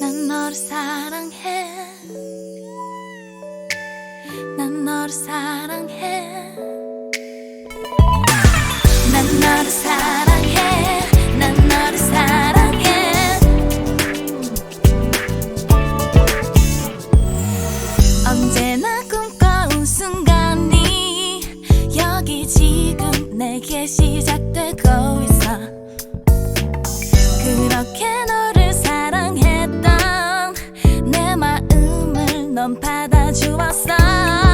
난 너를 사랑해. 난 너를 사랑해. 난 너를 사랑해. 난 너를 사랑해. 언제나 꿈꿔온 순간이 여기 지금 내게 시작되고 넌 받아주었어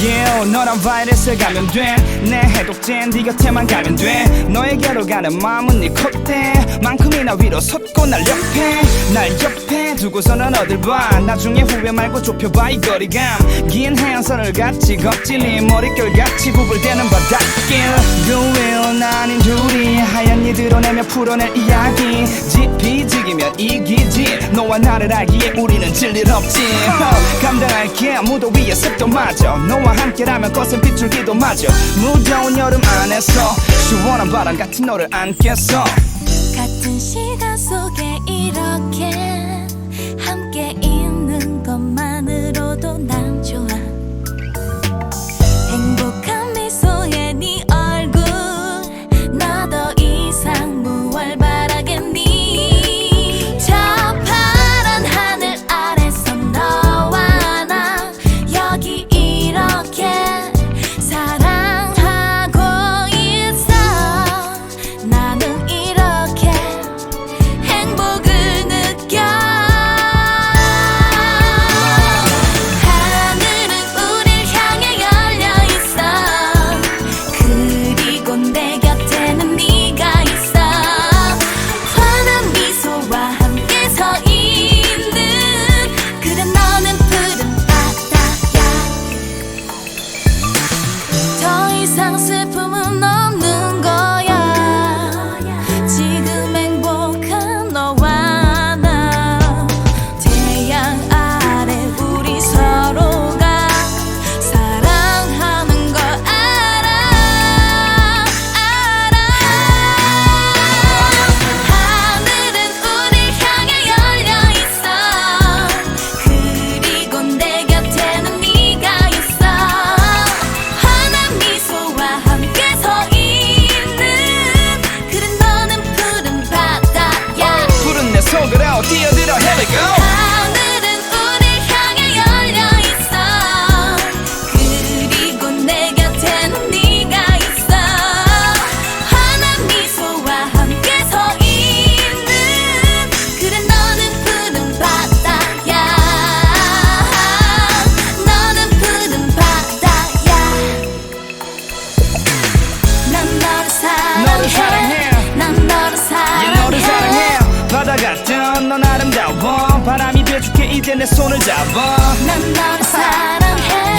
Yeah, 너란 바이러스 감염돼. 내 해독제는 네 곁에만 가면 돼. 너에게로 가는 마음은 네 콧대 만큼이나 위로 솟고 날 옆에 날 옆에. 두고서는 어딜 봐. 나중에 후회 말고 좁혀봐 이 거리감. 긴 해안선을 같이 걷지 네 머릿결 같이 구불대는 바닷길. 그윌 아닌 둘이 하얀 이 드러내며 풀어낼 이야기. 지피 지기면 이기지. 너와 나를 알기에 우리는 질릴 없지. 감당할게 무도 위에 습도마저. 너와 함께라면 거센 빗줄기도 마저. 무더운 여름 안에서 시원한 바람 같은 너를 안겠어. 같은 시간 속에 더 이상 넌 아름다워 바람이 돼줄게 이제 내 손을 잡아. 난 너를 사랑해